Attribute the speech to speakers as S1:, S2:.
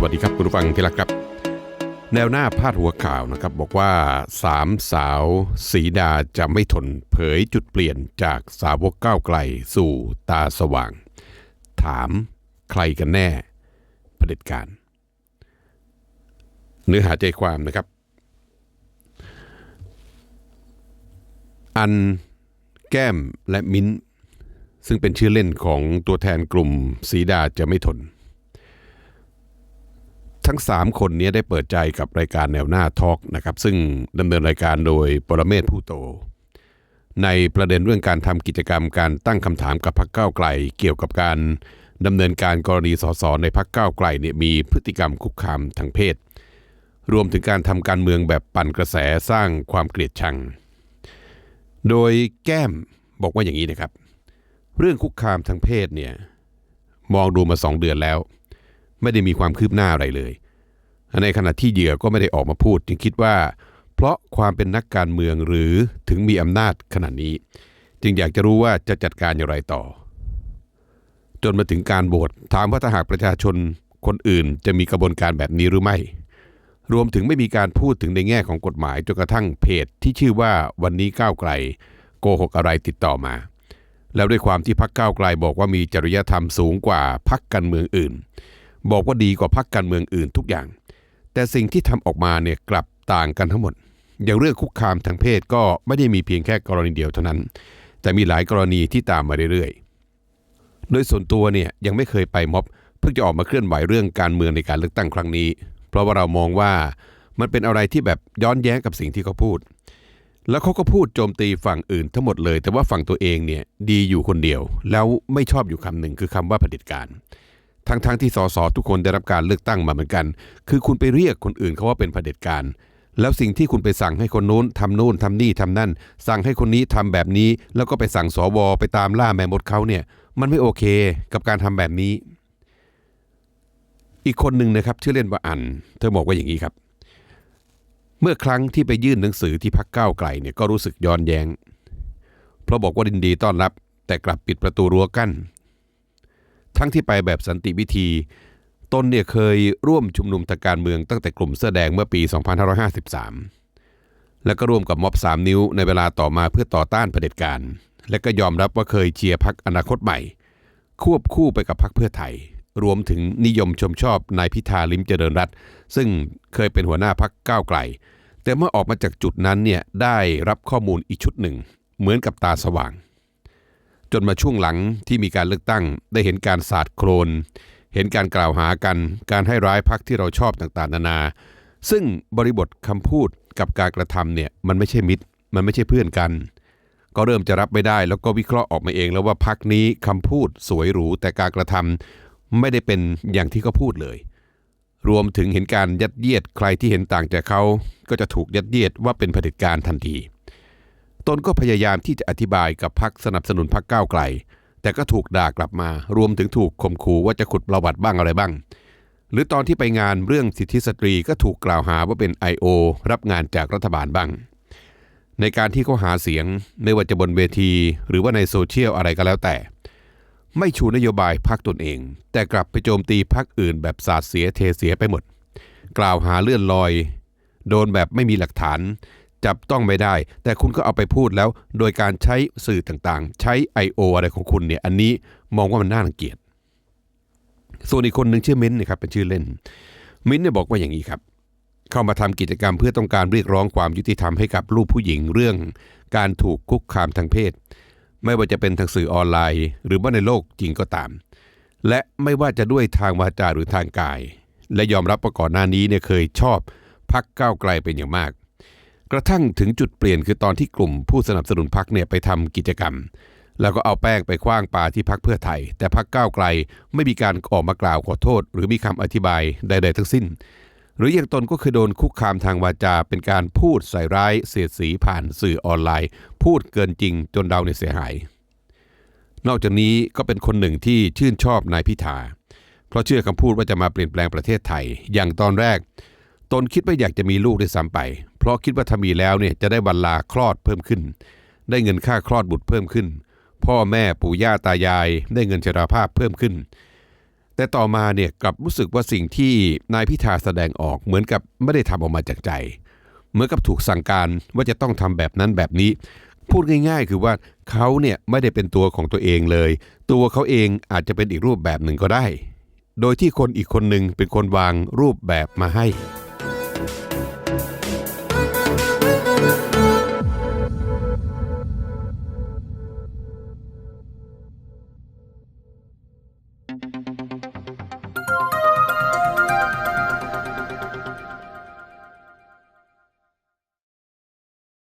S1: สวัสดีครับคุณผู้ฟังที่รักครับ แนวหน้าพาดหัวข่าวนะครับ บอกว่าสามสาวสีดาจะไม่ทนเผยจุดเปลี่ยนจากสาวกก้าวไกลสู่ตาสว่าง ถามใครกันแน่เผด็จการ เนื้อหาใจความนะครับ อันแก้มและมิ้นซึ่งเป็นชื่อเล่นของตัวแทนกลุ่มสีดาจะไม่ทน ทั้ง 3 คนนี้ได้เปิดใจกับรายการแนวหน้าทอล์กนะครับซึ่งดำเนินรายการโดยปรเมศผู้โต ในประเด็นเรื่องการทำกิจกรรมการตั้งคำถามกับพรรคก้าไกล เกี่ยวกับการดำเนินการกรณีสสในพรรคก้าไกลเนี่ยมีพฤติกรรมคุกคามทางเพศ รวมถึงการทำการเมืองแบบปั่นกระแสสร้างความเกลียดชัง โดยแก้มบอกว่าอย่างนี้นะครับ เรื่องคุกคามทางเพศเนี่ยมองดูมาสองเดือนแล้ว ไม่ได้มีความคืบหน้าอะไรเลย ในขณะที่เหยื่อก็ไม่ได้ออกมาพูด จึงคิดว่า เพราะความเป็นนักการเมืองหรือถึงมีอำนาจขนาดนี้ จึงอยากจะรู้ว่าจะจัดการอย่างไรต่อ จนมาถึงการโหวตถามว่าถ้าหากประชาชนคนอื่นจะมีกระบวนการแบบนี้หรือไม่ รวมถึงไม่มีการพูดถึงในแง่ของกฎหมายจนกระทั่งเพจที่ชื่อว่าวันนี้ก้าวไกล โกหกอะไรติดต่อมา แล้วด้วยความที่พักก้าวไกลบอกว่ามีจริยธรรมสูงกว่าพักการเมืองอื่น บอกว่าดีกว่าพักการเมืองอื่นทุกอย่าง แต่สิ่งที่ทำออกมาเนี่ยกลับต่างกันทั้งหมด อย่างเรื่องคุกคามทางเพศก็ไม่ได้มีเพียงแค่กรณีเดียวเท่านั้น แต่มีหลายกรณีที่ตามมาเรื่อยๆ โดยส่วนตัวเนี่ยยังไม่เคยไปม็อบ เพิ่งจะออกมาเคลื่อนไหวเรื่องการเมืองในการเลือกตั้งครั้งนี้ เพราะว่าเรามองว่ามันเป็นอะไรที่แบบย้อนแย้งกับสิ่งที่เขาพูด แล้วเขาก็พูดโจมตีฝั่งอื่นทั้งหมดเลย แต่ว่าฝั่งตัวเองเนี่ยดีอยู่คนเดียว แล้วไม่ชอบอยู่คำหนึ่งคือคำว่าเผด็จการ ทั้งๆทที่สสทุกคนได้รับการเลือกตั้งมาเหมือนกัน คือคุณไปเรียกคนอื่นเขาว่าเป็นเผด็จการ แล้วสิ่งที่คุณไปสั่งให้คนโน้นทำโน้นทำนี่ทำนั่น สั่งให้คนนี้ทำแบบนี้ แล้วก็ไปสั่งสวไปตามล่าแม่มดเขาเนี่ย มันไม่โอเคกับการทำแบบนี้ อีกคนหนึ่งนะครับชื่อเล่นว่าอัน เธอบอกว่าอย่างนี้ครับ เมื่อครั้งที่ไปยื่นหนังสือที่พักก้าวไกลเนี่ยก็รู้สึกย้อนแยง้ง เพราะบอกว่าดินดีต้อนรับ แต่กลับปิดประตูรั้วกั้น ทั้งที่ไปแบบสันติวิธีตนเนี่ยเคยร่วมชุมนุมทางการเมืองตั้งแต่กลุ่มเสื้อแดงเมื่อปี 2553 แล้วก็ร่วมกับม็อบ 3 นิ้วในเวลาต่อมาเพื่อต่อต้านเผด็จการ และก็ยอมรับว่าเคยเชียร์พักอนาคตใหม่ ควบคู่ไปกับพักเพื่อไทย รวมถึงนิยมชมชอบนายพิธาลิมเจริญรัตซึ่งเคยเป็นหัวหน้าพักก้าวไกล แต่เมื่อออกมาจากจุดนั้นเนี่ยได้รับข้อมูลอีกชุดหนึ่ง เหมือนกับตาสว่าง จนมาช่วงหลังที่มีการเลือกตั้ง ได้เห็นการสาดโครน เห็นการกล่าวหากัน การให้ร้ายพักที่เราชอบต่างๆ นานา ซึ่งบริบทคำพูดกับการกระทำเนี่ยมันไม่ใช่มิตร มันไม่ใช่เพื่อนกัน ก็เริ่มจะรับไม่ได้แล้วก็วิเคราะห์ออกมาเองแล้วว่าพักนี้คำพูดสวยหรูแต่การกระทำไม่ได้เป็นอย่างที่เขาพูดเลย รวมถึงเห็นการยัดเยียดใครที่เห็นต่างจากเขาก็จะถูกยัดเยียดว่าเป็นเผด็จการทันที ตนก็พยายามที่จะอธิบายกับพักสนับสนุนพักก้าวไกล แต่ก็ถูกด่ากลับมา รวมถึงถูกข่มขู่ว่าจะขุดประวัติบ้างอะไรบ้าง หรือตอนที่ไปงานเรื่องสิทธิสตรีก็ถูกกล่าวหาว่าเป็น I.O. รับงานจากรัฐบาลบ้าง ในการที่เขาหาเสียงไม่ว่าจะบนเวที หรือว่าในโซเชียลอะไรก็แล้วแต่ ไม่ชูนโยบายพักตนเอง แต่กลับไปโจมตีพักอื่น แบบสาดเสียเทเสียไปหมด กล่าวหาเลื่อนลอย โดนแบบไม่มีหลักฐาน จับต้องไม่ได้ แต่คุณก็เอาไปพูดแล้ว โดยการใช้สื่อต่างๆ ใช้ I.O. อะไรของคุณเนี่ยอันนี้มองว่ามันน่ารังเกียจส่วนอีกคนหนึ่งชื่อมิ้นนะครับเป็นชื่อเล่น มิ้นเนี่ยบอกว่าอย่างนี้ครับ เข้ามาทำกิจกรรมเพื่อต้องการเรียกร้องความยุติธรรมให้กับลูกผู้หญิงเรื่อง การถูกคุกคามทางเพศ ไม่ว่าจะเป็นทางสื่อออนไลน์ หรือว่าในโลกจริงก็ตาม และไม่ว่าจะด้วยทางวาจาหรือทางกาย และยอมรับว่าก่อนหน้านี้เนี่ยเคยชอบพักก้าวไกลเป็นอย่างมาก กระทั่งถึงจุดเปลี่ยนคือตอนที่กลุ่มผู้สนับสนุนพักเนี่ยไปทำกิจกรรม แล้วก็เอาแป้งไปคว้างปาที่พักเพื่อไทย แต่พักก้าวไกลไม่มีการออกมากล่าวขอโทษ หรือมีคำอธิบายใด ๆ ทั้งสิ้น หรืออย่างตนก็คือโดนคุกคามทางวาจาเป็นการพูดใส่ร้ายเสียดสีผ่านสื่อออนไลน์ พูดเกินจริงจนเราเนี่ยเสียหาย นอกจากนี้ก็เป็นคนหนึ่งที่ชื่นชอบนายพิธาเพราะเชื่อคำพูดว่าจะมาเปลี่ยนแปลงประเทศไทย อย่างตอนแรก ตนคิดว่าอยากจะมีลูกด้วยซ้ำไป ราะคิดว่าถ้ามีแล้วเนี่ยจะได้วันลาคลอดเพิ่มขึ้น ได้เงินค่าคลอดบุตรเพิ่มขึ้น พ่อแม่ปู่ย่าตายาย ได้เงินชราภาพเพิ่มขึ้น แต่ต่อมาเนี่ยกลับรู้สึกว่าสิ่งที่นายพิธาแสดงออกเหมือนกับไม่ได้ทำออกมาจากใจ เหมือนกับถูกสั่งการว่าจะต้องทำแบบนั้นแบบนี้ พูดง่าย ๆ คือว่าเขาเนี่ยไม่ได้เป็นตัวของตัวเองเลย ตัวเขาเองอาจจะเป็นอีกรูปแบบหนึ่งก็ได้ โดยที่คนอีกคนหนึ่งเป็นคนวางรูปแบบมาให้